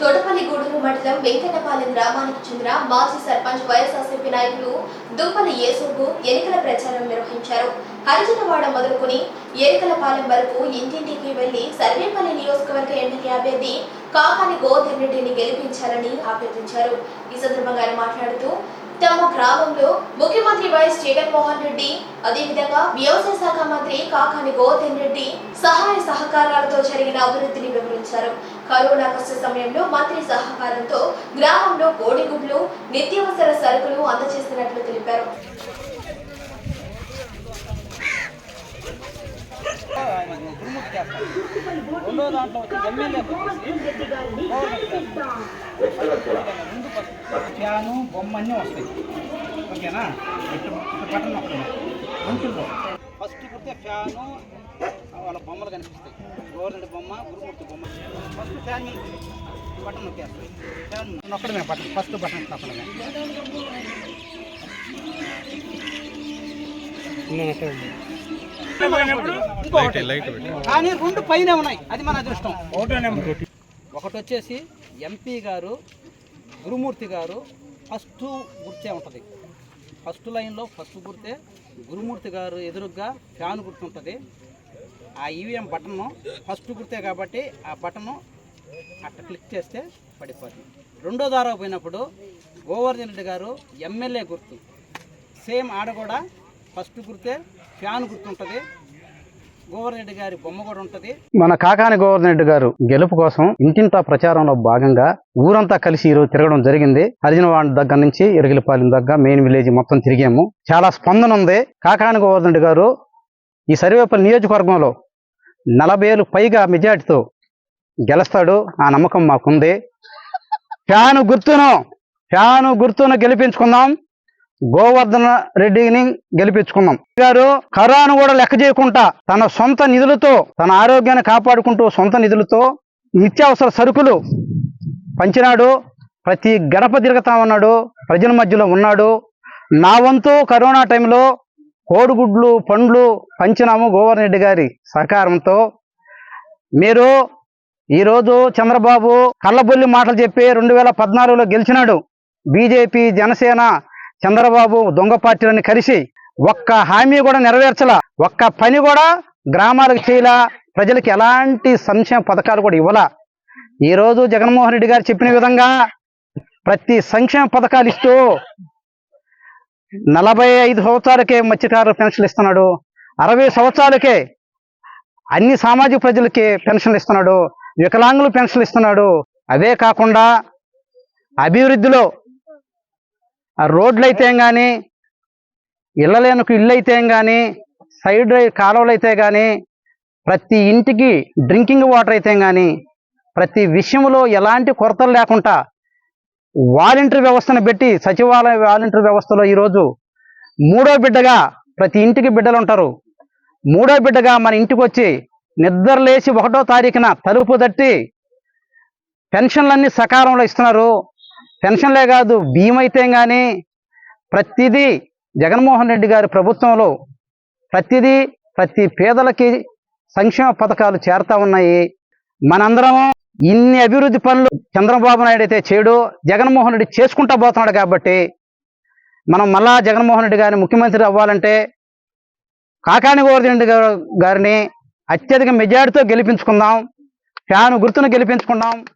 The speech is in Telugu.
తొడపల్లిగూడూరు మండలం వెంకటపాలెం గ్రామానికి చెందిన మాజీ సర్పంచ్ వైఎస్ఆర్సీపీ నాయకులు దుంపల యేసుకు ఎన్నికల ప్రచారం నిర్వహించారు. హరిజనవాడ మొదలుకొని ఎరికలపాలెం వరకు ఇంటింటికి వెళ్ళి సర్వేపల్లి నియోజకవర్గ ఎన్నికల అభ్యర్థి కాకాని గోవర్ధన్ రెడ్డిని గెలిపించాలని అభ్యర్థించారు. ఈ సందర్భంగా ఆయన మాట్లాడుతూ తమ గ్రామంలో ముఖ్యమంత్రి వైఎస్ జగన్మోహన్ రెడ్డి అదేవిధంగా వ్యవసాయ శాఖ మంత్రి కాకాని గోవర్ధన్ రెడ్డి సహాయ సహకారాలతో జరిగిన అభివృద్ధిని వివరించారు. కరోనా కష్ట సమయంలో మంత్రి సహకారంతో గ్రామంలో కోడిగుడ్లు నిత్యావసర సరుకులు అందజేస్తున్నట్లు తెలిపారు. ముందు ఫ్యాను బొమ్మ అన్నీ వస్తాయి. ఓకేనా? ఇటు ఇటు బటన్ ఒకటి ఫస్ట్ కుడితే ఫ్యాను వాళ్ళ బొమ్మలు కనిపిస్తాయి. గవర్నమెంట్ బొమ్మ గురుమూర్తి బొమ్మ. ఫస్ట్ ఫ్యాన్ బటన్ నొక్కేస్తాయి ఫ్యాన్ నొక్కడమే బటన్ ఫస్ట్ బటన్ ఇంకొకటి. కానీ రెండు పైన ఉన్నాయి. అది మన అదృష్టం. ఒకటి వచ్చేసి ఎంపీ గారు గురుమూర్తి గారు ఫస్ట్ గుర్తే ఉంటుంది. ఫస్ట్ లైన్లో ఫస్ట్ గుర్తే గురుమూర్తి గారు ఎదురుగా ఫ్యాన్ గుర్తుంటుంది. ఆ ఈవీఎం బటన్ ఫస్ట్ గుర్తే కాబట్టి ఆ బటను అట్ట క్లిక్ చేస్తే పడిపోతుంది. రెండో దారా పోయినప్పుడు గోవర్ధన్ రెడ్డి గారు ఎమ్మెల్యే గుర్తు. సేమ్ ఆడ కూడా ఫస్ట్ గుర్తే ఫ్యాన్ గుర్తుంటుంది. రెడ్డి గారి బొమ్మ కూడా ఉంటుంది. మన కాకాని గోవర్ధన్ రెడ్డి గారు గెలుపు కోసం ఇంటింటా ప్రచారంలో భాగంగా ఊరంతా కలిసి ఈరోజు తిరగడం జరిగింది. హరిజనవాడ దగ్గర నుంచి ఇరగిలిపాలెం దగ్గర మెయిన్ విలేజ్ మొత్తం తిరిగాము. చాలా స్పందన ఉంది. కాకాని గోవర్ధన్ రెడ్డి గారు ఈ సర్వేపల్లి నియోజకవర్గంలో నలభై ఏళ్ళు పైగా మెజార్టీతో గెలుస్తాడు. ఆ నమ్మకం మాకుంది. ఫ్యాను గుర్తును ఫ్యాను గుర్తును గెలిపించుకుందాం. గోవర్ధన రెడ్డిని గెలిపించుకున్నాం గారు కరోనా కూడా లెక్క చేయకుండా తన సొంత నిధులతో తన ఆరోగ్యాన్ని కాపాడుకుంటూ సొంత నిధులతో నిత్యావసర సరుకులు పంచినాడు. ప్రతి గడప తిరుగుతా ఉన్నాడు. ప్రజల మధ్యలో ఉన్నాడు. నా వంతు కరోనా టైంలో కోడిగుడ్లు పండ్లు పంచినాము గోవర్ధన్ రెడ్డి గారి సహకారంతో. మీరు ఈరోజు చంద్రబాబు కళ్ళబొల్లి మాటలు చెప్పి రెండు వేల పద్నాలుగులో గెలిచినాడు. బీజేపీ జనసేన చంద్రబాబు దొంగ పార్టీలని కలిసి ఒక్క హామీ కూడా నెరవేర్చలా. ఒక్క పని కూడా గ్రామాలకు చేయలా. ప్రజలకు ఎలాంటి సంక్షేమ పథకాలు కూడా ఇవ్వలా. ఈరోజు జగన్మోహన్ రెడ్డి గారు చెప్పిన విధంగా ప్రతి సంక్షేమ పథకాలు ఇస్తూ నలభై ఐదు సంవత్సరాలకే మత్స్యకారులు పెన్షన్లు ఇస్తున్నాడు. అరవై సంవత్సరాలకే అన్ని సామాజిక ప్రజలకి పెన్షన్లు ఇస్తున్నాడు. వికలాంగులు పెన్షన్లు ఇస్తున్నాడు. అవే కాకుండా అభివృద్ధిలో రోడ్లు అయితే కానీ ఇళ్ళలేనుకు ఇల్లు అయితే కానీ సైడ్ కాలువలు అయితే కానీ ప్రతి ఇంటికి డ్రింకింగ్ వాటర్ అయితే కానీ ప్రతి విషయంలో ఎలాంటి కొరతలు లేకుండా వాలంటీర్ వ్యవస్థను పెట్టి సచివాలయ వాలంటీర్ వ్యవస్థలో ఈరోజు మూడో బిడ్డగా ప్రతి ఇంటికి బిడ్డలు ఉంటారు. మూడో బిడ్డగా మన ఇంటికి వచ్చి నిద్రలేసి ఒకటో తారీఖున తలుపు తట్టి పెన్షన్లన్నీ సకాలంలో ఇస్తున్నారు. పెన్షన్లే కాదు భీమైతే కానీ ప్రతిదీ జగన్మోహన్ రెడ్డి గారి ప్రభుత్వంలో ప్రతిదీ ప్రతి పేదలకి సంక్షేమ పథకాలు చేరుతా ఉన్నాయి. మనందరం ఇన్ని అభివృద్ధి పనులు చంద్రబాబు నాయుడు అయితే చేయడు జగన్మోహన్ రెడ్డి చేసుకుంటా పోతున్నాడు కాబట్టి మనం మళ్ళా జగన్మోహన్ రెడ్డి గారిని ముఖ్యమంత్రి అవ్వాలంటే కాకాని గోవర్ధన్ గారు- గారిని అత్యధిక మెజార్టీతో గెలిపించుకుందాం ఫ్యాను గుర్తును గెలిపించుకుందాం